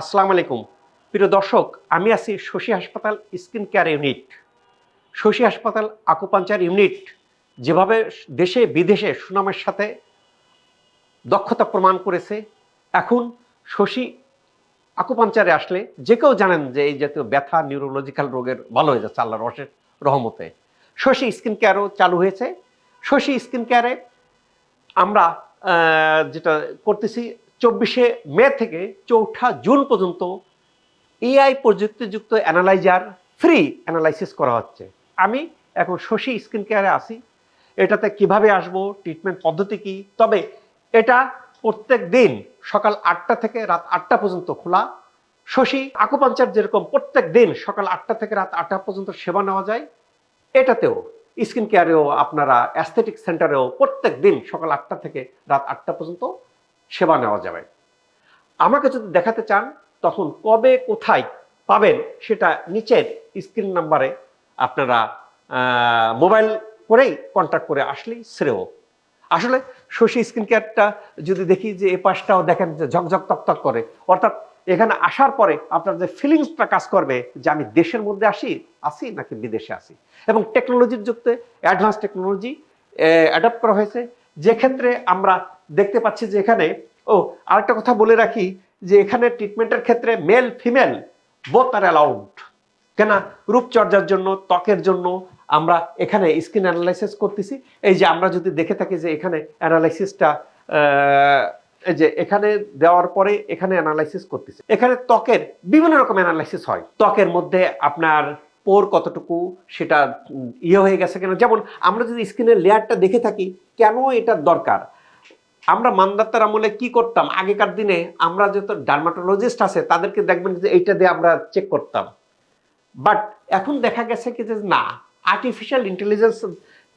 আসসালামু আলাইকুম। প্রিয় দর্শক, আমি আছি শশী হাসপাতাল স্কিন কেয়ার ইউনিট। শশী হাসপাতাল আকুপাঞ্চার ইউনিট যেভাবে দেশে বিদেশে সুনামের সাথে দক্ষতা প্রমাণ করেছে, এখন শশী আকুপাঞ্চারে আসলে যে কেউ জানেন যে এই জাতীয় ব্যথা নিউরোলজিক্যাল রোগের ভালো হয়ে যাচ্ছে আল্লাহ রসের রহমতে। শশী স্কিন কেয়ারও চালু হয়েছে। শশী স্কিন কেয়ারে আমরা যেটা করতেছি চব্বিশে মে থেকে চৌঠা জুন পর্যন্ত এআই প্রযুক্তিযুক্ত অ্যানালাইজার ফ্রি অ্যানালাইসিস করা হচ্ছে। আমি এখন শশী স্কিন কেয়ারে আসি এটাতে কীভাবে আসব, ট্রিটমেন্ট পদ্ধতি কি? তবে এটা প্রত্যেক দিন সকাল আটটা থেকে রাত আটটা পর্যন্ত খোলা। শশী, আকুপাঞ্চার যেরকম প্রত্যেক দিন সকাল আটটা থেকে রাত আটটা পর্যন্ত সেবা নেওয়া যায়, এটাতেও স্কিন কেয়ারেও আপনারা অ্যাস্থেটিক সেন্টারেও প্রত্যেক দিন সকাল আটটা থেকে রাত আটটা পর্যন্ত সেবা নেওয়া যাবে। আমাকে যদি দেখাতে চান, তখন কবে কোথায় পাবেন সেটা নিচের স্ক্রিন নাম্বারে আপনারা মোবাইল করেই কন্ট্যাক্ট করে আসলেই শ্রেয়। আসলে শশী স্কিন কেয়ারটা যদি দেখি যে এ পাশটাও দেখেন যে ঝকঝক তকতক করে, অর্থাৎ এখানে আসার পরে আপনার যে ফিলিংসটা কাজ করবে যে আমি দেশের মধ্যে আসি আসি নাকি বিদেশে আসি? এবং টেকনোলজির যুক্তে অ্যাডভান্স টেকনোলজি অ্যাডাপ্ট করা হয়েছে। যে ক্ষেত্রে আমরা দেখতে পাচ্ছি যে এখানে, ও, আরেকটা কথা বলে রাখি যে এখানে ট্রিটমেন্টের ক্ষেত্রে male female both are allowed কেন? রূপচর্চার জন্য, ত্বকের জন্য আমরা এখানে স্কিন অ্যানালাইসিস করতেছি। এই যে আমরা যদি দেখে থাকি যে এখানে অ্যানালাইসিসটা এই যে এখানে দেওয়ার পরে এখানে অ্যানালাইসিস করতেছি। এখানে ত্বকের বিভিন্ন রকম অ্যানালাইসিস হয়। ত্বকের মধ্যে আপনার পোর কতটুকু, সেটা ইয়ে হয়ে গেছে কেন? যেমন আমরা যদি স্কিনের লেয়ারটা দেখে থাকি, কেন এটার দরকার? আমরা মান্দাতার আমলে কি করতাম? আগেকার দিনে আমরা যত ডার্মাটোলজিস্ট আছে, তাদেরকে দেখবেন যে এইটা দিয়ে আমরা চেক করতাম। বাট এখন দেখা গেছে কি যে না আর্টিফিশিয়াল ইন্টেলিজেন্স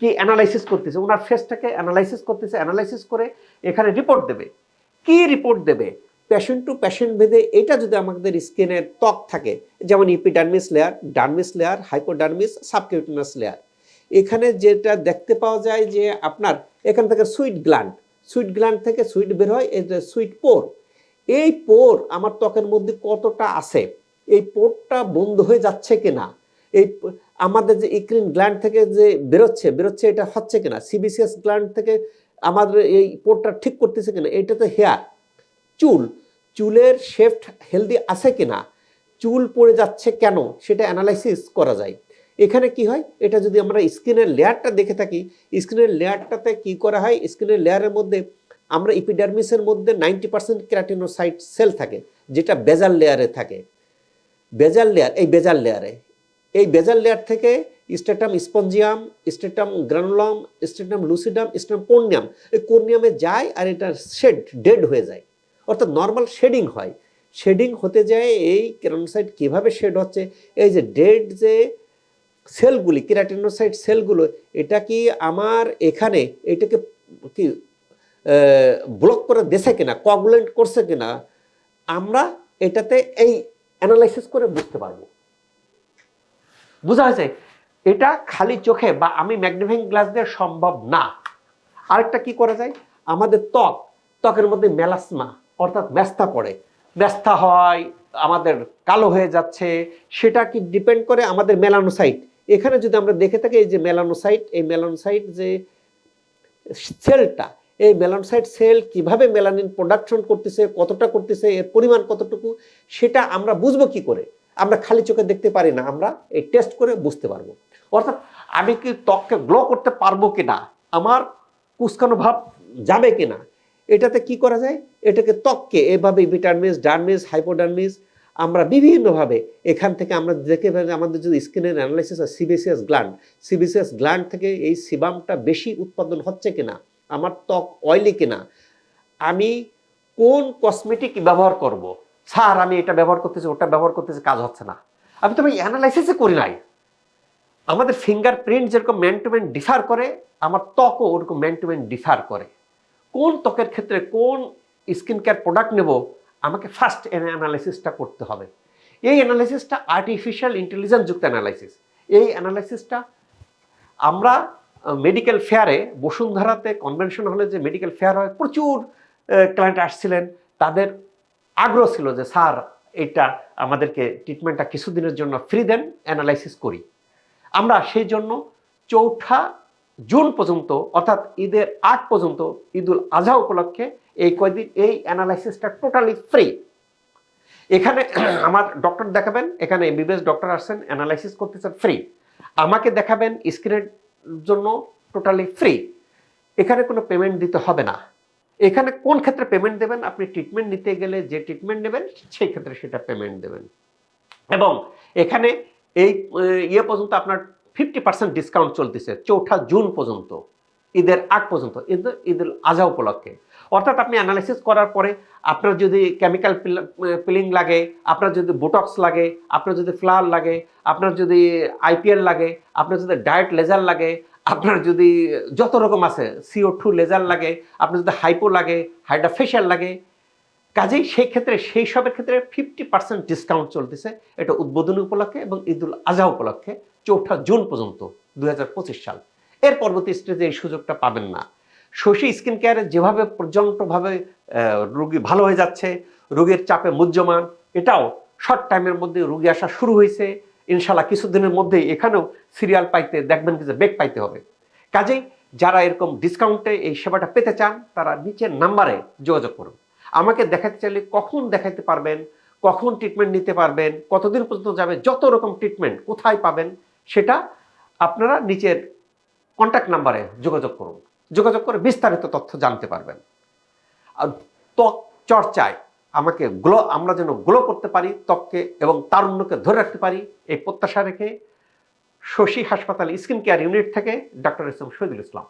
কি অ্যানালাইসিস করতেছে? ওনার ফেসটাকে অ্যানালাইসিস করতেছে অ্যানালাইসিস করে এখানে রিপোর্ট দেবে। কি রিপোর্ট দেবে? পেশেন্ট টু পেশেন্ট ভেদে এটা যদি আমাদের স্কিনের ত্বক থাকে, যেমন epidermis layer dermis layer hypodermis subcutaneous layer এখানে যেটা দেখতে পাওয়া যায় যে আপনার এখান থেকে সুইট গ্ল্যান্ড সুইট গ্ল্যান্ড থেকে সুইট বের হয়, এই যে সুইট পোর। এই পোর আমার ত্বকের মধ্যে কতটা আছে? এই পোরটা বন্ধ হয়ে যাচ্ছে কিনা? এই আমাদের যে ইক্রিন গ্ল্যান্ড থেকে যে বেরোচ্ছে বেরোচ্ছে এটা হচ্ছে কিনা? সিবিসিএস গ্ল্যান্ড থেকে আমাদের এই পোরটা ঠিক করতেছে কিনা? এটা তো হেয়ার। চুল, চুলের শেফট হেলদি আছে কিনা? চুল পড়ে যাচ্ছে কেন? সেটা অ্যানালাইসিস করা যায়। এখানে কি হয়? এটা যদি আমরা স্কিনের লেয়ারটা দেখে থাকি স্কিনের লেয়ারটাতে কি করা হয়? স্কিনের লেয়ারের মধ্যে আমরা ইপিডার্মিসের মধ্যে নাইনটি পার্সেন্ট ক্যারাটিনোসাইট সেল থাকে, যেটা বেজাল লেয়ারে থাকে। বেজাল লেয়ার, এই বেজাল লেয়ারে। এই বেজাল লেয়ার থেকে স্টেটাম স্পঞ্জিয়াম স্টেটাম গ্রানুলাম স্টেটাম লুসিডাম স্টেটাম কোর্নিয়াম এই কোর্নিয়ামে যায় আর এটা শেড ডেড হয়ে যায়। অর্থাৎ নর্মাল শেডিং হয়। শেডিং হতে যায়, এই কেরানোসাইট কীভাবে শেড হচ্ছে? এই যে ডেড যে সেলগুলি, কেরাটিনোসাইট সেলগুলো, এটা কি আমার এখানে, এটাকে কি ব্লক করে দেছে কিনা কগুলেন্ট করছে কিনা, আমরা এটাতে এই অ্যানালাইসিস করে বুঝতে পারব। বোঝা হয়েছে? এটা খালি চোখে বা আমি ম্যাগনিফাইং গ্লাস দিয়ে সম্ভব না। আরেকটা কি করা যায়? আমাদের ত্বক, ত্বকের মধ্যে মেলাসমা অর্থাৎ ব্যস্তা পড়ে। ব্যস্তা হয়, আমাদের কালো হয়ে যাচ্ছে, সেটা কি ডিপেন্ড করে আমাদের মেলানোসাইট এখানে যদি আমরা দেখে থাকি এই যে মেলানোসাইট, এই মেলানোসাইট যে সেলটা, এই মেলানোসাইট সেল কীভাবে মেলানিন প্রোডাকশন করতেছে, কতটা করতেছে, এর পরিমাণ কতটুকু, সেটা আমরা বুঝব কি করে? আমরা খালি চোখে দেখতে পারি না, আমরা এই টেস্ট করে বুঝতে পারব। অর্থাৎ আমি কি ত্বককে গ্লো করতে পারব কি না আমার কুসকানো ভাব যাবে কি না এটাতে কি করা যায়? এটাকে ত্বককে এভাবে ভিটামিস ডার্মিস হাইপোডার্মিস আমরা বিভিন্নভাবে এখান থেকে আমরা দেখে ফেলি আমাদের যদি স্কিনের অ্যানালাইসিস হয় সিবিসিএস গ্ল্যান্ড সিবিসিএস গ্ল্যান্ড থেকে এই সিবামটা বেশি উৎপাদন হচ্ছে কিনা, আমার ত্বক অয়েলি কিনা, আমি কোন কসমেটিক ব্যবহার করব? স্যার, আমি এটা ব্যবহার করতেছি, ওটা ব্যবহার করতেছি, কাজ হচ্ছে না। আমি তো আমি অ্যানালাইসিসই করি নাই। আমাদের ফিঙ্গার প্রিন্ট যেরকম ম্যান টু ম্যান ডিফার করে, আমার ত্বকও ওরকম ম্যান টু ম্যান ডিফার করে। কোন ত্বকের ক্ষেত্রে কোন স্কিন কেয়ার প্রোডাক্ট নেব? আমাকে ফার্স্ট অ্যানালাইসিসটা করতে হবে। এই অ্যানালাইসিসটা আর্টিফিশিয়াল ইন্টেলিজেন্স যুক্ত অ্যানালাইসিস এই অ্যানালাইসিসটা আমরা মেডিকেল ফেয়ারে বসুন্ধরাতে কনভেনশন হলে যে মেডিকেল ফেয়ার হয়, প্রচুর ক্লায়েন্ট আসছিলেন। তাদের আগ্রহ ছিল যে, স্যার, এটা আমাদেরকে ট্রিটমেন্টটা কিছুদিনের জন্য ফ্রি দেন অ্যানালাইসিস করি। আমরা সেই জন্য চৌঠা জুন পর্যন্ত, অর্থাৎ ঈদের আট পর্যন্ত, ঈদুল আজহা উপলক্ষে এই কয়দিন এই অ্যানালাইসিসটা টোটালি ফ্রি এখানে আমার ডক্টর দেখাবেন, এখানে এমবিবিএস ডক্টর আসছেন অ্যানালাইসিস করতেছেন ফ্রি আমাকে দেখাবেন স্ক্রিনের জন্য টোটালি ফ্রি এখানে কোনো পেমেন্ট দিতে হবে না। এখানে কোন ক্ষেত্রে পেমেন্ট দেবেন, আপনি ট্রিটমেন্ট নিতে গেলে যে ট্রিটমেন্ট নেবেন, সেই ক্ষেত্রে সেটা পেমেন্ট দেবেন। এবং এখানে এই ইয়ে পর্যন্ত আপনার ফিফটি পার্সেন্ট ডিসকাউন্ট চলতেছে, চৌঠা জুন পর্যন্ত, ঈদের আগ পর্যন্ত, ঈদ ঈদুল আজহা উপলক্ষে। অর্থাৎ আপনি অ্যানালাইসিস করার পরে আপনার যদি কেমিক্যাল পিলিং লাগে, আপনার যদি বোটক্স লাগে, আপনার যদি ফ্লার লাগে, আপনার যদি আইপিএল লাগে, আপনার যদি ডায়েট লেজার লাগে, আপনার যদি যত রকম আছে সিও টু লেজার লাগে, আপনার যদি হাইপো লাগে হাইড্রাফেশিয়াল লাগে, কাজেই সেই ক্ষেত্রে, সেই সবের ক্ষেত্রে ফিফটি পার্সেন্ট ডিসকাউন্ট চলতেছে এটা উদ্বোধনী উপলক্ষে এবং ঈদুল আজহা উপলক্ষে চৌঠা জুন পর্যন্ত দু হাজার পঁচিশ সাল। এর পরবর্তী স্টেজে এই সুযোগটা পাবেন না। শশী স্কিন কেয়ারে যেভাবে পর্যন্তভাবে রুগী ভালো হয়ে যাচ্ছে, রোগীর চাপে মুহ্যমান এটাও শর্ট টাইমের মধ্যে রুগী আসা শুরু হয়েছে। ইনশাল্লাহ কিছুদিনের মধ্যেই এখানেও সিরিয়াল পাইতে, দেখবেন যে বেগ পাইতে হবে। কাজেই যারা এরকম ডিসকাউন্টে এই সেবাটা পেতে চান, তারা নিচের নাম্বারে যোগাযোগ করুন। আমাকে দেখাতে চাইলে কখন দেখাতে পারবেন, কখন ট্রিটমেন্ট নিতে পারবেন, কতদিন পর্যন্ত যাবে, যত রকম ট্রিটমেন্ট কোথায় পাবেন, সেটা আপনারা নিচের কন্ট্যাক্ট নাম্বারে যোগাযোগ করুন। যোগাযোগ করে বিস্তারিত তথ্য জানতে পারবেন। আর ত্বক চর্চায় আমাকে গ্লো, আমরা যেন গ্লো করতে পারি ত্বককে এবং তারুণ্যকে ধরে রাখতে পারি, এই প্রত্যাশা রেখে শশী হাসপাতাল স্কিন কেয়ার ইউনিট থেকে ডক্টর ইসলাম শহীদুল ইসলাম।